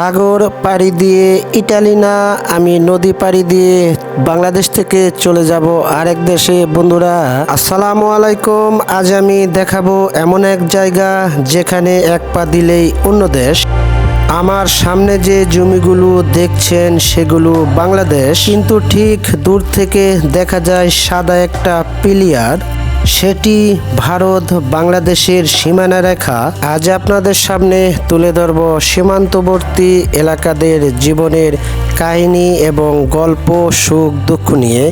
সাগর পাড়ি দিয়ে ইটালি না, আমি নদী পাড়ি দিয়ে বাংলাদেশ থেকে চলে যাব আরেক দেশে। বন্ধুরা, আসসালামু আলাইকুম। আজ আমি দেখাবো এমন এক জায়গা যেখানে এক পা দিলেই অন্য দেশ। আমার সামনে যে জমিগুলো দেখছেন সেগুলো বাংলাদেশ। কিন্তু ঠিক দূর থেকে দেখা যায় সাদা একটা পিলিয়ার। সেটি ভারত বাংলাদেশের সীমানা রেখা। আজ আপনাদের সামনে তুলে ধরব সীমান্তবর্তী এলাকাদের জীবনের কাহিনী এবং গল্প, সুখ, দুঃখ নিয়ে।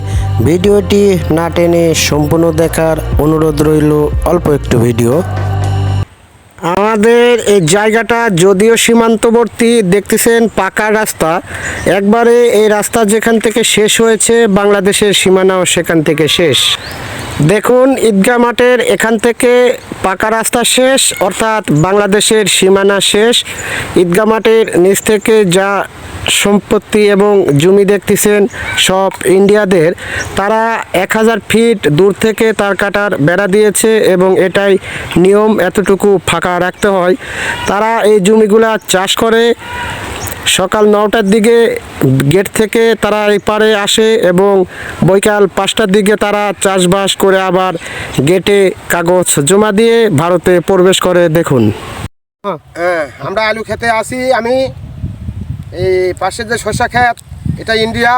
ভিডিওটি না টেনে সম্পূর্ণ দেখার অনুরোধ রইল অল্প একটু ভিডিও। আমাদের এই জায়গাটা যদিও সীমান্তবর্তী, দেখতেছেন পাকা রাস্তা। একবারে এই রাস্তা যেখান থেকে শেষ হয়েছে, বাংলাদেশের সীমানাও সেখান থেকে শেষ। দেখুন, ঈদগাহ মাঠের এখান থেকে পাকা রাস্তা শেষ, অর্থাৎ বাংলাদেশের সীমানা শেষ। ঈদগাহ মাঠের নিচ থেকে যা সম্পত্তি এবং জমি দেখতেছেন সব ইন্ডিয়াদের, তারা এক হাজার ফিট দূর থেকে তার কাটার বেড়া দিয়েছে এবং এটাই নিয়ম এতটুকু ফাঁকা রাখতে হয়। তারা এই জমিগুলা চাষ করে সকাল নটার দিকে গেট থেকে তারা এই পারে আসে এবং বৈকাল পাঁচটার দিকে তারা চাষবাস করে আবার গেটে কাগজ জমা দিয়ে ভারতে প্রবেশ করে। দেখুন। আমরা আলু খেতে আসি, আমি এই পাশে যে শসা ক্ষেত, এটা ইন্ডিয়া।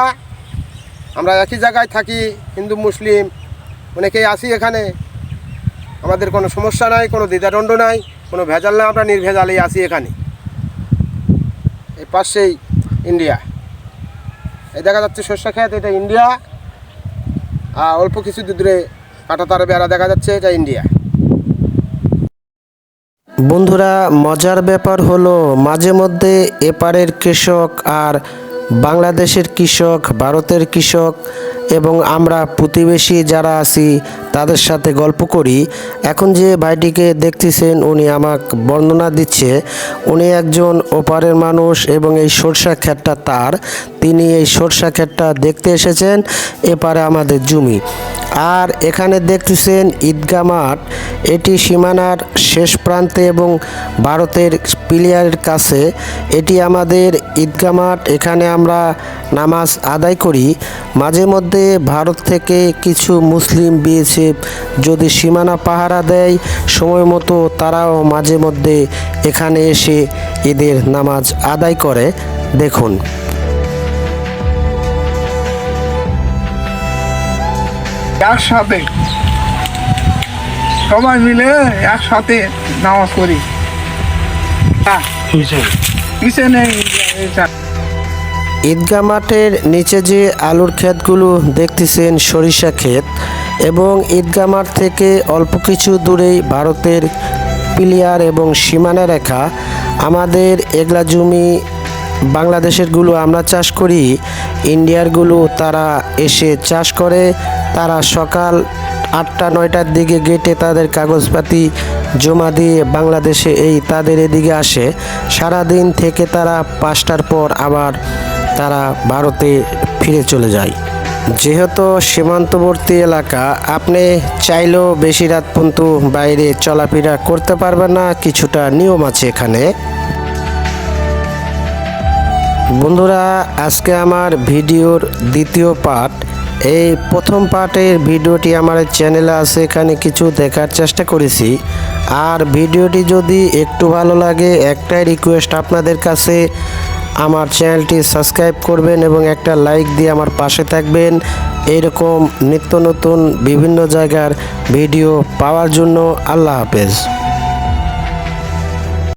আমরা একই জায়গায় থাকি, হিন্দু, মুসলিম, অনেকেই আসি এখানে। আমাদের কোনো সমস্যা নাই, কোনো দ্বিধাদণ্ড নাই, কোনো ভেজাল না আমরা নির্ভেজালেই আসি এখানে। এই পাশেই ইন্ডিয়া। এই দেখা যাচ্ছে সর্ষা খেত, এটা ইন্ডিয়া। আর অল্প কিছু দূরে কাটা তারা বেড়া দেখা যাচ্ছে এটা ইন্ডিয়া। বন্ধুরা, মজার ব্যাপার হলো, মাঝে মধ্যে এপারের কৃষক আর বাংলাদেশের কৃষক, ভারতের কৃষক এবং আমরা প্রতিবেশী যারা আছি, তাদের সাথে গল্প করি। এখন যে ভাইটিকে দেখতেছেন, উনি আমাকে বর্ণনা দিচ্ছে। উনি একজন ওপারের মানুষ এবং এই সরষা ক্ষেতটা তার। তিনি এই সরষা ক্ষেতটা দেখতে এসেছেন, এপারে আমাদের জমি। আর এখানে দেখতেছেন ঈদগা মাঠ। এটি সীমানার শেষ প্রান্তে এবং ভারতের প্লেয়ারের কাছে। এটি আমাদের ঈদগা মাঠ। এখানে আমরা নামাজ আদায় করি। মাঝে মধ্যে ভারত থেকে কিছু মুসলিম বিএসএফ যদি সীমানা পাহারা দেয়, সময় মতো তারাও মাঝে মধ্যে এখানে এসে ঈদের নামাজ আদায় করে। দেখুন। একসাথে সবাই মিলে একসাথে নামাজ পড়ি। হ্যাঁ। পিছনে ঈদগা মাঠের নিচে যে আলুর ক্ষেতগুলো দেখতেছেন সরিষা ক্ষেত এবং ঈদগা মাঠ থেকে অল্প কিছু দূরেই ভারতের প্লেয়ার এবং সীমানা রেখা আমাদের এগলা জমি বাংলাদেশেরগুলো আমরা চাষ করি ইন্ডিয়ারগুলো তারা এসে চাষ করে তারা সকাল আটটা, নয়টার দিকে গেটে তাদের কাগজপাতি জমা দিয়ে বাংলাদেশে এই তাদের এদিকে আসে। সারাদিন থেকে তারা পাঁচটার পর আবার তারা ভারতে ফিরে চলে যায়। যেহেতু সীমান্তবর্তী এলাকা, আপনি চাইলেও বেশি রাত পর্যন্ত বাইরে চলাফেরা করতে পারবেন না, কিছুটা নিয়ম আছে এখানে। বন্ধুরা, আজকে আমার ভিডিওর দ্বিতীয় পার্ট এই প্রথম পার্টের ভিডিওটি আমার চ্যানেলে আছে, এখানে কিছু দেখার চেষ্টা করেছি। আর ভিডিওটি যদি একটু ভালো লাগে, একটাই রিকোয়েস্ট আপনাদের কাছে, আমার চ্যানেলটি সাবস্ক্রাইব করবেন এবং একটা লাইক দিয়ে আমার পাশে থাকবেন। এইরকম নিত্য নতুন বিভিন্ন জায়গার ভিডিও পাওয়ার জন্য আল্লাহ হাফেজ।